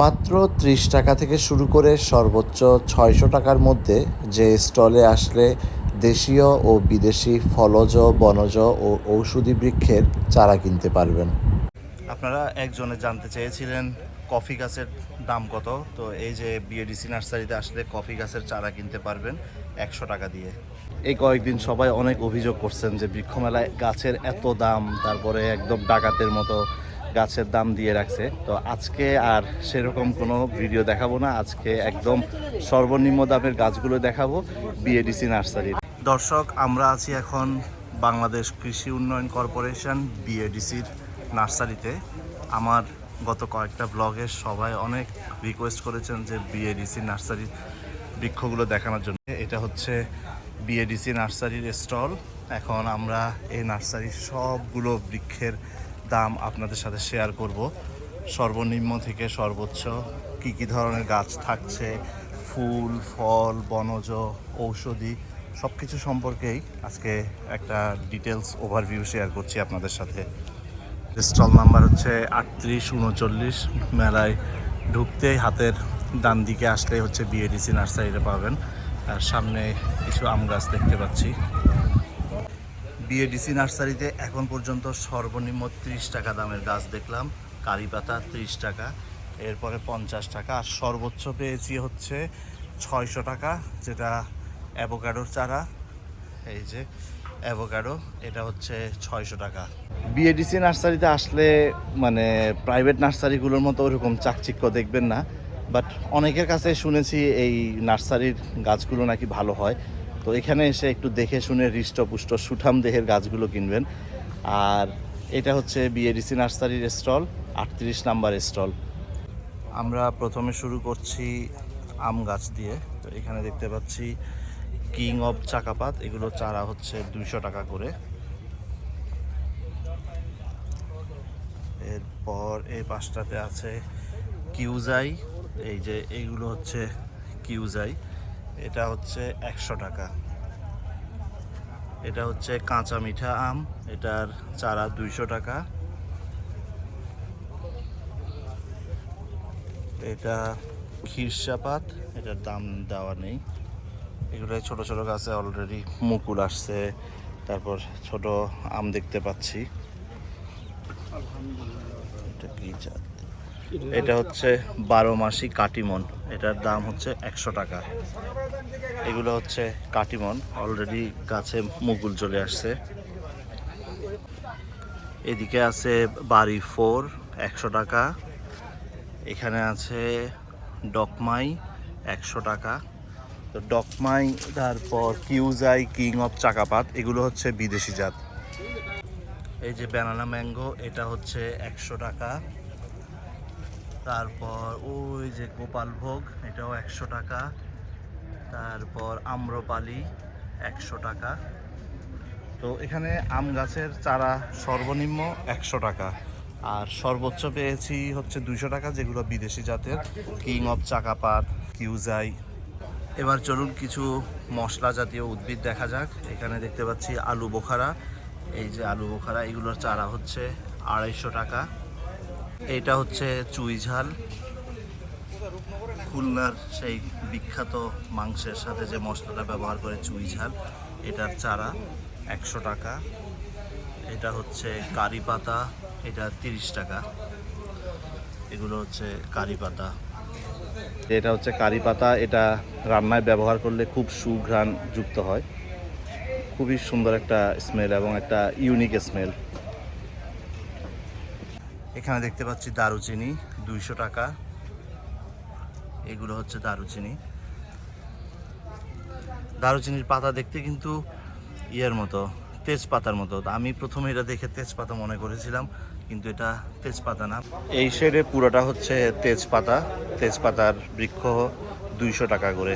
মাত্র ত্রিশ টাকা থেকে শুরু করে সর্বোচ্চ ছয়শো টাকার মধ্যে যে স্টলে আসলে দেশীয় ও বিদেশি ফলজ বনজ ও ঔষধি বৃক্ষের চারা কিনতে পারবেন। আপনারা একজনে জানতে চেয়েছিলেন কফি গাছের দাম কত তো এই যে বিএডিসি নার্সারিতে আসলে কফি গাছের চারা কিনতে পারবেন একশো টাকা দিয়ে। এই কয়েকদিন সবাই অনেক অভিযোগ করছেন যে বৃক্ষমেলায় গাছের এত দাম তারপরে একদম ডাকাতের মতো গাছের দাম দিয়ে রাখছে। তো আজকে আর সেরকম কোনো ভিডিও দেখাবো না। আজকে একদম সর্বনিম্ন দামের গাছগুলো দেখাবো বিএডিসি নার্সারির। দর্শক, আমরা আছি এখন বাংলাদেশ কৃষি উন্নয়ন কর্পোরেশন বিএডিসির নার্সারিতে। আমার গত কয়েকটা ব্লগে সবাই অনেক রিকোয়েস্ট করেছেন যে বিএডিসি নার্সারির বৃক্ষগুলো দেখানোর জন্য। এটা হচ্ছে বিএডিসি নার্সারির স্টল। এখন আমরা এই নার্সারির সবগুলো বৃক্ষের দাম আপনাদের সাথে শেয়ার করব। সর্বনিম্ন থেকে সর্বোচ্চ কি কি ধরনের গাছ থাকছে? ফুল, ফল, বনজ, ঔষধি সব কিছু সম্পর্কেই আজকে একটা ডিটেলস ওভারভিউ শেয়ার করছি আপনাদের সাথে। স্টল নাম্বার হচ্ছে আটত্রিশ উনচল্লিশ। মেলায় ঢুকতেই হাতের ডান দিকে আসলে হচ্ছে বিএডিসি নার্সারিতে পাবেন। আর সামনে কিছু আম গাছ দেখতে পাচ্ছি। বিএডিসি নার্সারিতে এখন পর্যন্ত সর্বনিম্ন ত্রিশ টাকা দামের গাছ দেখলাম। কারি পাতা ত্রিশ টাকা, এরপরে পঞ্চাশ টাকা, আর সর্বোচ্চ পেয়েছি হচ্ছে ছয়শো টাকা, যেটা অ্যাভোকাডোর চারা। এই যে অ্যাভোকাডো, এটা হচ্ছে ছয়শো টাকা। বিএডিসি নার্সারিতে আসলে মানে প্রাইভেট নার্সারিগুলোর মতো ওরকম চাকচিক্য দেখবেন না, বাট অনেকের কাছে শুনেছি এই নার্সারির গাছগুলো নাকি ভালো হয়। তো এখানে এসে একটু দেখে শুনে হৃষ্টপুষ্ট, সুঠাম দেহের গাছগুলো কিনবেন। আর এটা হচ্ছে বিএডিসি নার্সারির স্টল, আটত্রিশ নাম্বার স্টল। আমরা প্রথমে শুরু করছি আম গাছ দিয়ে। তো এখানে দেখতে পাচ্ছি কিং অফ চাকাপাত, এগুলো চারা হচ্ছে দুইশো টাকা করে। এরপর এই পাশটাতে আছে কিউজাই, এই যে এইগুলো হচ্ছে কিউজাই। এটা হচ্ছে একশো টাকা। এটা হচ্ছে কাঁচা মিঠা আম, এটার চারা দুইশো টাকা। এটা ক্ষীরসাপাত এটার দাম দেওয়া নেই। এগুলো ছোট ছোট গাছে অলরেডি মুকুল আসছে, তারপর ছোট আম দেখতে পাচ্ছি। এটা কি জাত? এটা হচ্ছে বারো মাসি কাটিমন। এটার দাম হচ্ছে একশো টাকা। এগুলো হচ্ছে কাটিমন। অলরেডি গাছে মুকুল চলে আসছে। এদিকে আছে বাড়ি ফোর, একশো টাকা। এখানে আছে ডকমাই, একশো টাকা। তো ডকমাই, তারপর কিউজাই, কিং অফ চাকাপাত, এগুলো হচ্ছে বিদেশি জাত। এই যে ব্যানানা ম্যাঙ্গো, এটা হচ্ছে একশো টাকা। তারপর ওই যে গোপালভোগ এটাও একশো টাকা। তারপর আম্রপালি, একশো টাকা। তো এখানে আম গাছের চারা সর্বনিম্ন একশো টাকা। আর সর্বোচ্চ পেয়েছি হচ্ছে দুইশো টাকা, যেগুলো বিদেশি জাতের। কিং অফ চাকাপাত কিউজাই এবার চলুন কিছু মশলা জাতীয় উদ্ভিদ দেখা যাক। এখানে দেখতে পাচ্ছি আলু বোখারা। এই যে আলু বোখারা, এগুলোর চারা হচ্ছে আড়াইশো টাকা। এইটা হচ্ছে চুই ঝাল। খুলনার সেই বিখ্যাত মাংসের সাথে যে মশলাটা ব্যবহার করে চুই ঝাল, এটার চারা একশো টাকা। এটা হচ্ছে কারি পাতা, এটা তিরিশ টাকা। এগুলো হচ্ছে কারি পাতা। এটা হচ্ছে কারি পাতা, এটা রান্নায় ব্যবহার করলে খুব সুঘ্রাণ যুক্ত হয়। খুবই সুন্দর একটা স্মেল এবং একটা ইউনিক স্মেল এখানে দেখতে পাচ্ছি দারুচিনি, দুইশো টাকা। এগুলো হচ্ছে দারুচিনি। দারুচিনির পাতা দেখতে কিন্তু ইয়ের মতো, তেজপাতার মতো। আমি প্রথমে এটা দেখে তেজপাতা মনে করেছিলাম, কিন্তু এটা তেজপাতা না। এই শেডে পুরোটা হচ্ছে তেজপাতা, তেজপাতার বৃক্ষ দুইশো টাকা করে।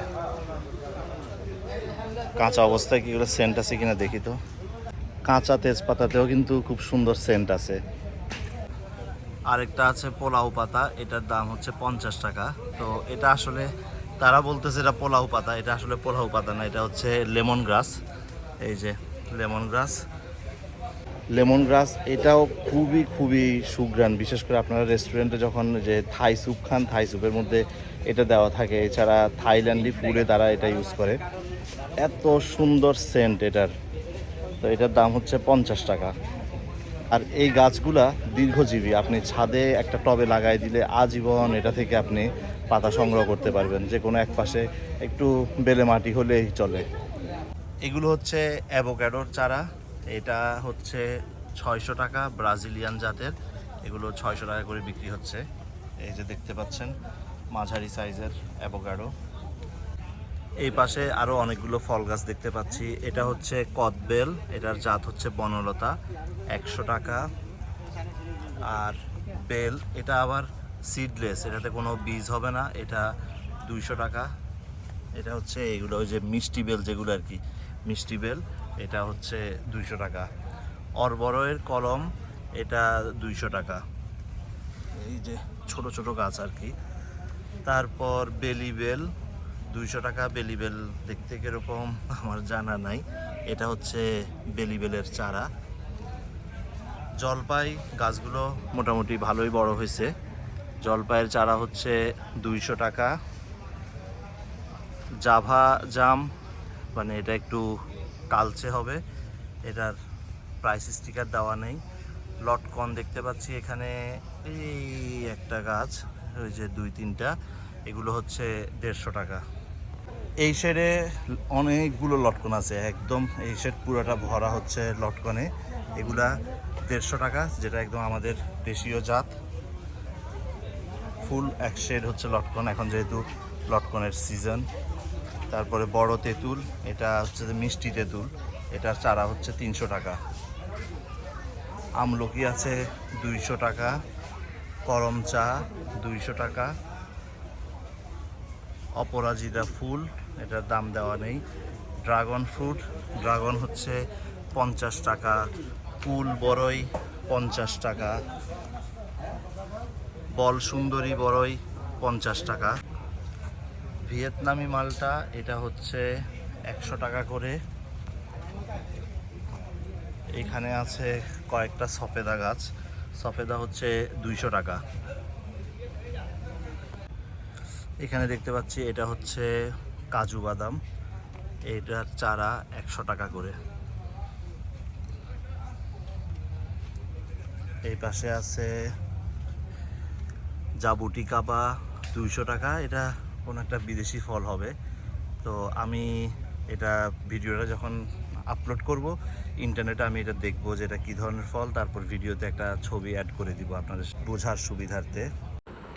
কাঁচা অবস্থায় কি এগুলো সেন্ট আছে কিনা দেখি তো। কাঁচা তেজপাতাতেও কিন্তু খুব সুন্দর সেন্ট আছে। আরেকটা আছে পোলাও পাতা, এটার দাম হচ্ছে পঞ্চাশ টাকা। তো এটা আসলে তারা বলতেছে এটা পোলাও পাতা, এটা আসলে পোলাও পাতা না, এটা হচ্ছে লেমন গ্রাস। এই যে লেমন গ্রাস। লেমন গ্রাস, এটাও খুবই খুবই সুগ্রান বিশেষ করে আপনারা রেস্টুরেন্টে যখন যে থাই স্যুপ খান, থাই স্যুপের মধ্যে এটা দেওয়া থাকে। এছাড়া থাইল্যান্ডি ফুডে তারা এটা ইউজ করে। এত সুন্দর সেন্ট এটার। তো এটার দাম হচ্ছে পঞ্চাশ টাকা। আর এই গাছগুলা দীর্ঘজীবী। আপনি ছাদে একটা টবে লাগাই দিলে আজীবন এটা থেকে আপনি পাতা সংগ্রহ করতে পারবেন। যে কোনো এক পাশে একটু বেলে মাটি হলেই চলে। এগুলো হচ্ছে অ্যাভোক্যাডোর চারা। এটা হচ্ছে ছয়শো টাকা ব্রাজিলিয়ান জাতের। এগুলো ছয়শো টাকা করে বিক্রি হচ্ছে। এই যে দেখতে পাচ্ছেন, মাঝারি সাইজের অ্যাভোক্যাডো এই পাশে আরও অনেকগুলো ফল গাছ দেখতে পাচ্ছি। এটা হচ্ছে কদবেল, এটার জাত হচ্ছে বনলতা, একশো টাকা। আর বেল, এটা আবার সিডলেস এটাতে কোনো বীজ হবে না, এটা দুইশো টাকা। এটা হচ্ছে এগুলো, ওই যে মিষ্টি বেল যেগুলো আর কি, মিষ্টি বেল, এটা হচ্ছে দুইশো টাকা। অরবরের কলম, এটা দুইশো টাকা। এই যে ছোট ছোট গাছ আর কি। তারপর বেলি বেল দুইশো টাকা বেলি বেল দেখতে কীরকম আমার জানা নাই। এটা হচ্ছে বেলি বেলের চারা। জলপাই গাছগুলো মোটামুটি ভালোই বড় হয়েছে। জলপাইয়ের চারা হচ্ছে দুইশো টাকা। জাভা জাম মানে এটা একটু কালচে হবে। এটার প্রাইস স্টিকার দেওয়া নেই। লটকন দেখতে পাচ্ছি এখানে। এই একটা গাছ, ওই যে দুই তিনটা, এগুলো হচ্ছে দেড়শো টাকা। এই শেডে অনেকগুলো লটকন আছে, একদম এই শেড পুরোটা ভরা হচ্ছে লটকনে। এগুলা দেড়শো টাকা, যেটা একদম আমাদের দেশীয় জাত। ফুল এক শেড হচ্ছে লটকন, এখন যেহেতু লটকনের সিজন তারপরে বড় তেঁতুল, এটা হচ্ছে মিষ্টি তেঁতুল এটার চারা হচ্ছে তিনশো টাকা। আমলকি আছে দুইশো টাকা, করম চা দুইশো টাকা। অপরাজিতা ফুল, এটার দাম দেওয়া নেই। ড্রাগন ফ্রুট, ড্রাগন হচ্ছে পঞ্চাশ টাকা, কুল বড়ই পঞ্চাশ টাকা, বল সুন্দরী বড়ই পঞ্চাশ টাকা। ভিয়েতনামি মালটা, এটা হচ্ছে একশো টাকা করে। এখানে আছে কয়েকটা সফেদা গাছ, সফেদা হচ্ছে দুইশো টাকা। এখানে দেখতে পাচ্ছি এটা হচ্ছে কাজু বাদাম। এটার চারা একশো টাকা করে। এই পাশে আছে জাবুটি কাবা দুইশো টাকা। এটা কোনো একটা বিদেশি ফল হবে। তো আমি এটা ভিডিওটা যখন আপলোড করব ইন্টারনেটে আমি এটা দেখব যে এটা কী ধরনের ফল। তারপর ভিডিওতে একটা ছবি অ্যাড করে দিব আপনাদের বোঝার সুবিধার্থে।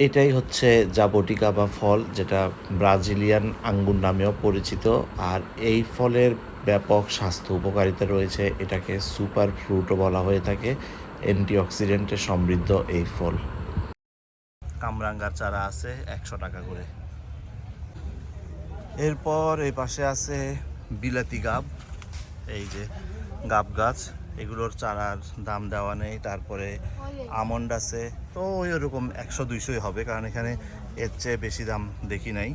এটাই হচ্ছে জাবটিকা বা ফল, যেটা ব্রাজিলিয়ান আঙ্গুর নামেও পরিচিত। আর এই ফলের ব্যাপক স্বাস্থ্য উপকারিতা রয়েছে, এটাকে সুপার ফ্রুটও বলা হয়ে থাকে, অ্যান্টিঅক্সিডেন্টে সমৃদ্ধ এই ফল। কামরাঙ্গার চারা আছে একশো টাকা করে। এরপর এই পাশে আছে বিলাতি গাব, এই যে গাব গাছ। এগুলোর চারার দাম দেওয়া নেই, তারপরে আমন্ড আছে। তো ওই ওরকম একশো, দুইশোই হবে, কারণ এখানে এর চেয়ে বেশি দাম দেখি নাই।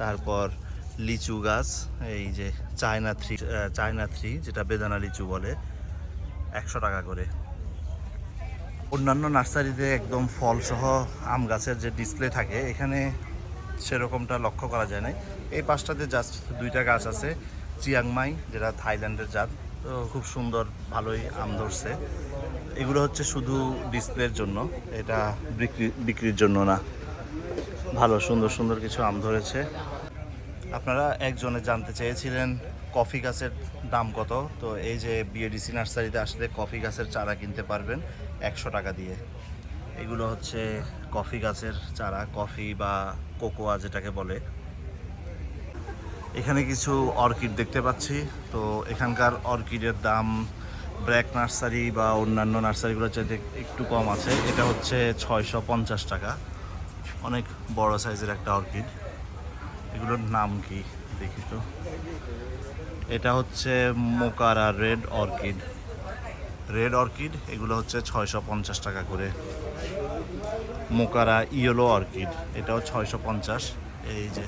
তারপর লিচু গাছ, এই যে চায়না থ্রি চায়না থ্রি, যেটা বেদানা লিচু বলে, একশো টাকা করে। অন্যান্য নার্সারিতে একদম ফলসহ আম গাছের যে ডিসপ্লে থাকে, এখানে সেরকমটা লক্ষ্য করা যায় না এই পাঁচটাতে জাস্ট দুইটা গাছ আছে, চিয়াংমাই, যেটা থাইল্যান্ডের জাত। তো খুব সুন্দর, ভালোই আম ধরছে। এগুলো হচ্ছে শুধু ডিসপ্লের জন্য, এটা বিক্রি, বিক্রির জন্য না। ভালো, সুন্দর সুন্দর কিছু আম ধরেছে। আপনারা একজনে জানতে চেয়েছিলেন কফি গাছের দাম কত, তো এই যে বিএডিসি নার্সারিতে আসলে কফি গাছের চারা কিনতে পারবেন একশো টাকা দিয়ে। এগুলো হচ্ছে কফি গাছের চারা, কফি বা কোকোয়া যেটাকে বলে। এখানে কিছু অর্কিড দেখতে পাচ্ছি। তো এখানকার অর্কিডের দাম ব্র্যাক নার্সারি বা অন্যান্য নার্সারিগুলোর চাইতে একটু কম আছে। এটা হচ্ছে ছয়শো পঞ্চাশ টাকা। অনেক বড় সাইজের একটা অর্কিড। এগুলোর নাম কি দেখি তো? এটা হচ্ছে Mokara red orchid. Red orchid, এগুলো হচ্ছে ছয়শো পঞ্চাশ টাকা করে। মোকারা ইয়েলো অর্কিড, এটাও ছয়শো পঞ্চাশ। এই যে,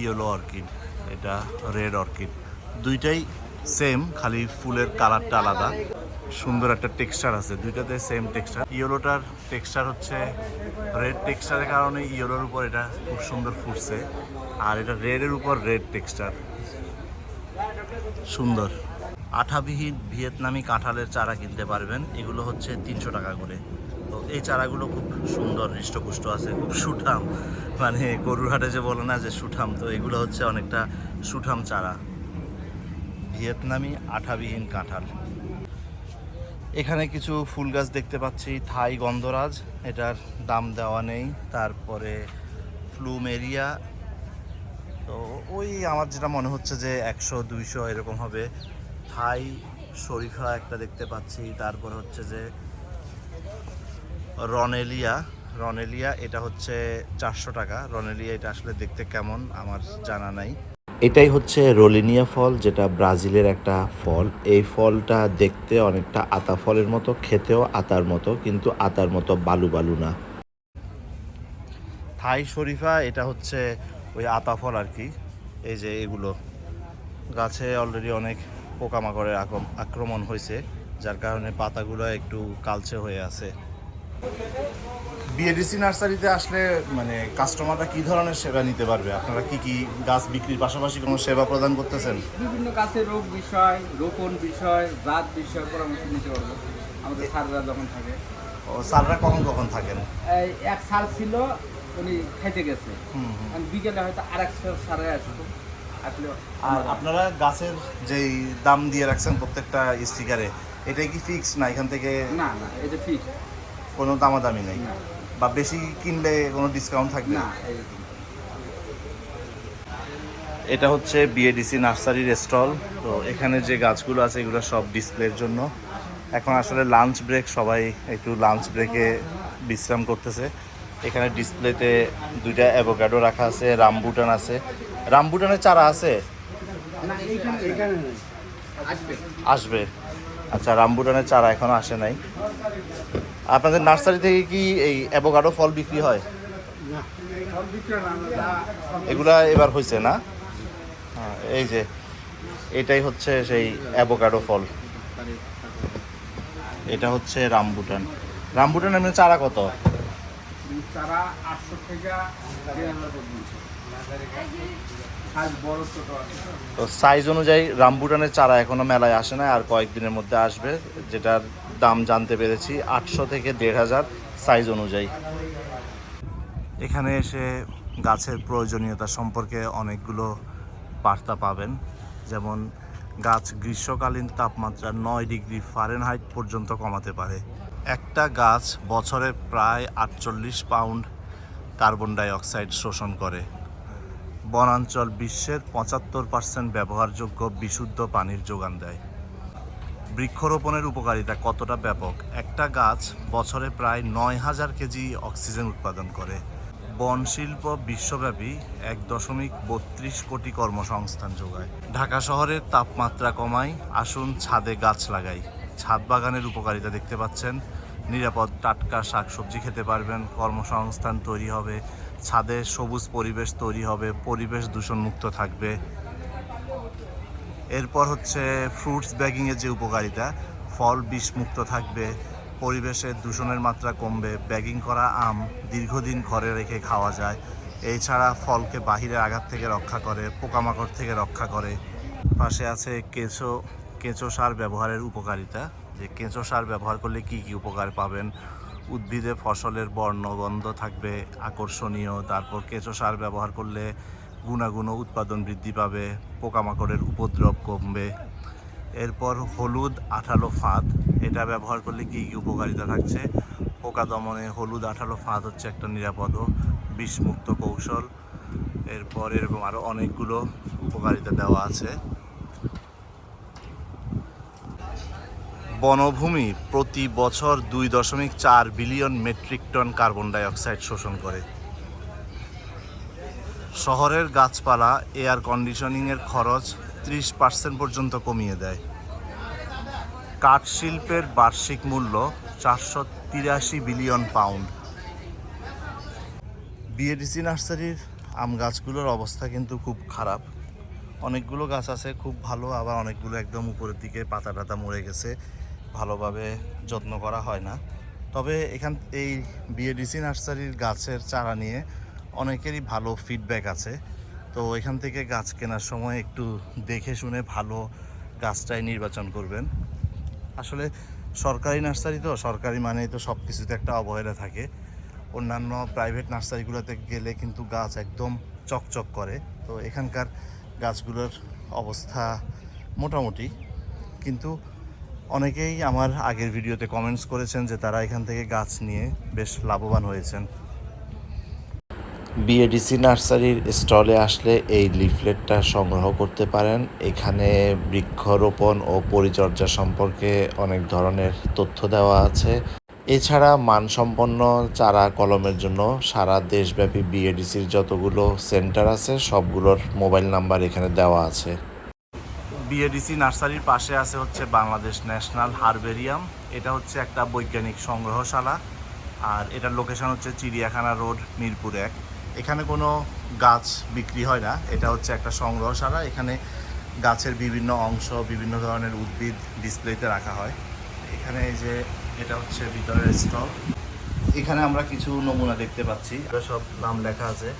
ইয়েলো অর্কিড। এটা রেড অর্কিড দুইটাই সেম খালি ফুলের কালারটা আলাদা। সুন্দর একটা টেক্সচার আছে, দুইটাতে সেম টেক্সচার ইয়েলোটার টেক্সচার হচ্ছে রেড টেক্সচারের কারণে ইয়েলোর উপর এটা খুব সুন্দর ফুটছে। আর এটা রেডের উপর রেড টেক্সচার সুন্দর। আঠাবিহীন ভিয়েতনামি কাঁঠালের চারা কিনতে পারবেন। এগুলো হচ্ছে তিনশো টাকা করে। তো এই চারাগুলো খুব সুন্দর, হৃষ্টপুষ্ট আছে, খুব সুঠাম। মানে গরুর হাটে যে বলে না যে সুঠাম, তো এগুলো হচ্ছে অনেকটা সুঠাম চারা। ভিয়েতনামি আঠাবিহীন কাঁঠাল। এখানে কিছু ফুল গাছ দেখতে পাচ্ছি, থাই গন্ধরাজ, এটার দাম দেওয়া নেই। তারপরে ফ্লুমেরিয়া তো ওই আমার যেটা মনে হচ্ছে যে একশো, দুইশো এরকম হবে। থাই শরীফা একটা দেখতে পাচ্ছি, তারপর হচ্ছে যে রনেলিয়া। রনেলিয়া এটা হচ্ছে চারশো টাকা। রনেলিয়া এটা আসলে দেখতে কেমন আমার জানা নাই। এটাই হচ্ছে রোলিনিয়া ফল যেটা ব্রাজিলের একটা ফল। এই ফলটা দেখতে অনেকটা আতা ফলের মতো খেতেও আতার মতো কিন্তু আতার মতো বালু বালু না। থাই শরীফা এটা হচ্ছে ওই আতা ফল আর কি। এই যে এগুলো। গাছে অলরেডি অনেক পোকামাকড়ের আক্রম- আক্রমণ হয়েছে যার কারণে পাতাগুলো একটু কালচে হয়ে আছে। বিএডিসি নার্সারিতে আসলে মানে কাস্টমাররা কি ধরনের সেবা নিতে পারবে? আপনারা কি কি গাছ বিক্রির পাশাপাশি কোনো সেবা প্রদান করতেছেন? বিভিন্ন গাছের রোগ বিষয় রোপণ বিষয় জাত বিষয় পরামর্শ নিতে পারব। আমাদের স্যাররা যখন থাকে। ও স্যাররা কখন কখন থাকেন? এই এক সাল ছিল উনি খাইতে গেছে। বিকেলে হয়তো আরেক সারে আসতো। আসলে আর আপনারা গাছের যেই দাম দিয়ে রাখছেন প্রত্যেকটা স্টিকারে এটা কি ফিক্স না এখান থেকে না না এটা ঠিক কোনো দামাদামি নেই? বা বেশি কিনলে কোনো ডিসকাউন্ট থাকবে? না এটা হচ্ছে বিএডিসি নার্সারির স্টল। তো এখানে যে গাছগুলো আছে এগুলো সব ডিসপ্লের জন্য। এখন আসলে লাঞ্চ ব্রেক সবাই একটু লাঞ্চ ব্রেকে বিশ্রাম করতেছে। এখানে ডিসপ্লেতে দুইটা অ্যাভোকাডো রাখা আছে রামবুটান আছে। রামবুটানের চারা আছে? আসবে। আসবে। আচ্ছা রামবুটানের চারা এখনও আসে নাই। আপনাদের নার্সারি থেকে কি এই অ্যাভোকাডো ফল বিক্রি হয়? এগুলা এবার হয়েছে না? হ্যাঁ, এই যে এটাই হচ্ছে সেই অ্যাভোকাডো ফল। এটা হচ্ছে রামবুটান। রামবুটান এমনি চারা কত? চারা আটশো থেকে আছে। তো সাইজ অনুযায়ী রামবুটানের চারা এখনও মেলায় আসে না আর কয়েকদিনের মধ্যে আসবে যেটার দাম জানতে পেরেছি, আটশো থেকে দেড় হাজার সাইজ অনুযায়ী। এখানে এসে গাছের প্রয়োজনীয়তা সম্পর্কে অনেকগুলো বার্তা পাবেন। যেমন, গাছ গ্রীষ্মকালীন তাপমাত্রা নয় ডিগ্রি ফারেনহাইট পর্যন্ত কমাতে পারে। একটা গাছ বছরে প্রায় আটচল্লিশ পাউন্ড কার্বন ডাই অক্সাইড শোষণ করে। বনাঞ্চল বিশ্বের পঁচাত্তর পার্সেন্ট ব্যবহারযোগ্য বিশুদ্ধ পানির যোগান দেয়। বৃক্ষরোপণের উপকারিতা কতটা ব্যাপক? একটা গাছ বছরে প্রায় নয় হাজার কেজি অক্সিজেন উৎপাদন করে। বন শিল্প বিশ্বব্যাপী এক দশমিক বত্রিশ কোটি কর্মসংস্থান যোগায়। ঢাকা শহরের তাপমাত্রা কমায়, আসুন ছাদে গাছ লাগাই। ছাদ বাগানের উপকারিতা দেখতে পাচ্ছেন। নিরাপদ টাটকা শাকসবজি খেতে পারবেন, কর্মসংস্থান তৈরি হবে, ছাদে সবুজ পরিবেশ তৈরি হবে, পরিবেশ দূষণমুক্ত থাকবে। এরপর হচ্ছে ফ্রুটস ব্যাগিংয়ের যে উপকারিতা, ফল বিষমুক্ত থাকবে পরিবেশের দূষণের মাত্রা কমবে ব্যাগিং করা আম দীর্ঘদিন ঘরে রেখে খাওয়া যায়, এছাড়া ফলকে বাহিরের আঘাত থেকে রক্ষা করে, পোকামাকড় থেকে রক্ষা করে। পাশে আছে কেঁচো কেঁচো সার ব্যবহারের উপকারিতা, যে কেঁচো সার ব্যবহার করলে কি কি উপকার পাবেন? উদ্ভিদে ফসলের বর্ণগন্ধ থাকবে, আকর্ষণীয়, তারপর কেঁচো সার ব্যবহার করলে গুণাগুণ উৎপাদন বৃদ্ধি পাবে, পোকামাকড়ের উপদ্রব কমবে। এরপর হলুদ আঠালো ফাঁদ, এটা ব্যবহার করলে কী কী উপকারিতা থাকছে? পোকা দমনে হলুদ আঠালো ফাঁদ হচ্ছে একটা নিরাপদ বিষমুক্ত কৌশল। এরপর এরকম আরও অনেকগুলো উপকারিতা দেওয়া আছে। বনভূমি প্রতি বছর দুই দশমিক চার billion metric ton carbon dioxide শোষণ করে। শহরের গাছপালা এয়ার কন্ডিশনিংয়ের খরচ ত্রিশ পার্সেন্ট পর্যন্ত কমিয়ে দেয়। কাঠ শিল্পের বার্ষিক মূল্য চারশো তিরাশি বিলিয়ন পাউন্ড। বিএডিসি নার্সারির আম গাছগুলোর অবস্থা কিন্তু খুব খারাপ। অনেকগুলো গাছ আছে, খুব ভালো, আবার অনেকগুলো একদম উপরের দিকে পাতা টাতা মরে গেছে। ভালোভাবে যত্ন করা হয় না। তবে এখান, এই বিএডিসি নার্সারির গাছের চারা নিয়ে অনেকেরই ভালো ফিডব্যাক আছে। তো এখান থেকে গাছ কেনার সময় একটু দেখে শুনে ভালো গাছটাই নির্বাচন করবেন। আসলে সরকারি নার্সারি তো, সরকারি মানেই তো সব কিছুতে একটা অবহেলা থাকে। অন্যান্য প্রাইভেট নার্সারিগুলোতে গেলে কিন্তু গাছ একদম চকচক করে। তো এখানকার গাছগুলোর অবস্থা মোটামুটি। কিন্তু অনেকেই আমার আগের ভিডিওতে কমেন্টস করেছেন যে তারা এখান থেকে গাছ নিয়ে বেশ লাভবান হয়েছেন। বিএডিসি নার্সারির স্টলে আসলে এই লিফলেটটা সংগ্রহ করতে পারেন। এখানে বৃক্ষরোপণ ও পরিচর্যা সম্পর্কে অনেক ধরনের তথ্য দেওয়া আছে। এছাড়া মানসম্পন্ন চারা কলমের জন্য সারা দেশব্যাপী বিএডিসির যতগুলো সেন্টার আছে, সবগুলোর মোবাইল নাম্বার এখানে দেওয়া আছে। বিএডিসি নার্সারির পাশে আছে হচ্ছে বাংলাদেশ ন্যাশনাল হারবেরিয়াম। এটা হচ্ছে একটা বৈজ্ঞানিক সংগ্রহশালা। আর এটার লোকেশন হচ্ছে চিড়িয়াখানা রোড, মিরপুর এক। এখানে কোনো গাছ বিক্রি হয় না। এটা হচ্ছে একটা সংগ্রহশালা। এখানে গাছের বিভিন্ন অংশ বিভিন্ন ধরনের উদ্ভিদ ডিসপ্লেতে রাখা হয়। এখানে এই যে এটা হচ্ছে ভিতরের স্টল। এখানে আমরা কিছু নমুনা দেখতে পাচ্ছি। এটা সব নাম লেখা আছে।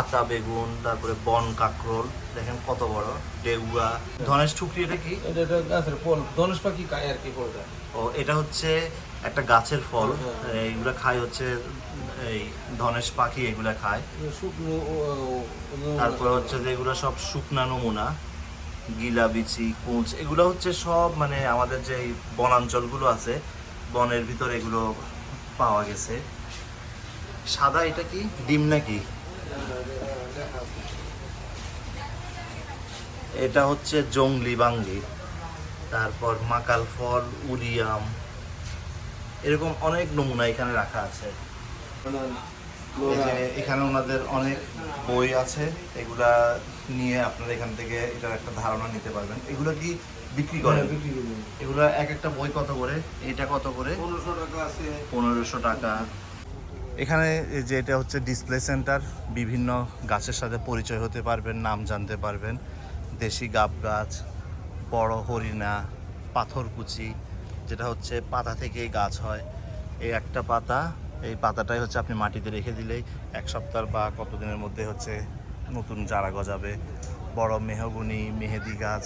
আতা বেগুন তারপরে বন কাকরোল। দেখেন কত বড়। ডেউয়া ধনেশ ঠুকরি এটা কি? এটা গাছের ফল। ধনুষ পাখি খায় আর কি ফলটা। ও এটা হচ্ছে একটা গাছের ফল। এইগুলা খায় হচ্ছে এই ধনেশ পাখি এগুলা খায়। শুকনো তারপরে হচ্ছে যে এগুলো সব শুকনা নমুনা গিলা বিচি কুঁচ এগুলো হচ্ছে সব মানে আমাদের যে বনাঞ্চলগুলো আছে বনের ভিতরে এগুলো পাওয়া গেছে। সাদা এটা কি? ডিম নাকি? এটা হচ্ছে জংলি বাংলি। তারপর মাকাল ফল উরিয়াম এরকম অনেক নমুনা এখানে রাখা আছে। এখানে ওনাদের অনেক বই আছে এগুলা নিয়ে আপনারা এখান থেকে এটার একটা ধারণা নিতে পারবেন। এগুলো কি বিক্রি করেন? এগুলো এক একটা বই কত করে? এটা কত করে? পনেরোশো টাকা আছে। পনেরোশো টাকা। এখানে যে এটা হচ্ছে ডিসপ্লে সেন্টার। বিভিন্ন গাছের সাথে পরিচয় হতে পারবেন নাম জানতে পারবেন। দেশি গাব গাছ বড় হরিণা পাথরকুচি যেটা হচ্ছে পাতা থেকেই গাছ হয়। এই একটা পাতা এই পাতাটাই হচ্ছে আপনি মাটিতে রেখে দিলেই এক সপ্তাহ বা কতদিনের মধ্যে হচ্ছে নতুন চারা গজাবে। বড় মেহগুনি, মেহেদি গাছ।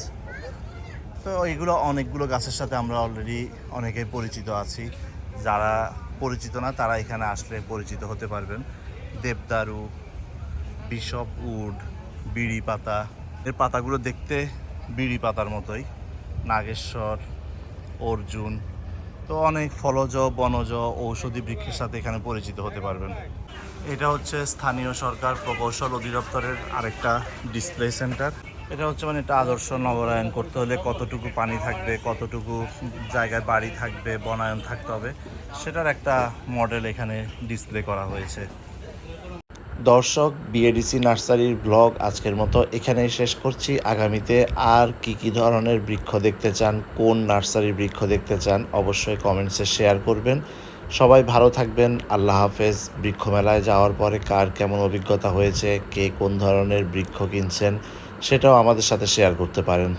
তো এইগুলো অনেকগুলো গাছের সাথে আমরা অলরেডি অনেকেই পরিচিত আছি। যারা পরিচিত না, তারা এখানে আসলে পরিচিত হতে পারবেন। দেবদারু, বিশপ উড, বিড়ি পাতা। এর পাতাগুলো দেখতে বিড়ি পাতার মতোই। নাগেশ্বর, অর্জুন তো অনেক ফলজ, বনজ ঔষধি বৃক্ষের সাথে এখানে পরিচিত হতে পারবেন। এটা হচ্ছে স্থানীয় সরকার প্রকৌশল অধিদপ্তরের আরেকটা ডিসপ্লে সেন্টার এটা হচ্ছে মানে একটা আদর্শ নবরায়ন করতে হলে কতটুকু পানি থাকবে, কতটুকু জায়গায় বাড়ি থাকবে, বনায়ন থাকতে হবে, সেটার একটা মডেল এখানে ডিসপ্লে করা হয়েছে। দর্শক বিএডিসি নার্সারির ব্লগ আজকের মতো এখানেই শেষ করছি। আগামীতে আর কি কি ধরনের বৃক্ষ দেখতে চান, কোন নার্সারির বৃক্ষ দেখতে চান, অবশ্যই কমেন্টসে শেয়ার করবেন। সবাই ভালো থাকবেন, আল্লাহ হাফেজ। বৃক্ষ মেলায় যাওয়ার পরে কার কেমন অভিজ্ঞতা হয়েছে, কে কোন ধরনের বৃক্ষ কিনছেন, সেটাও আমাদের সাথে শেয়ার করতে পারেন।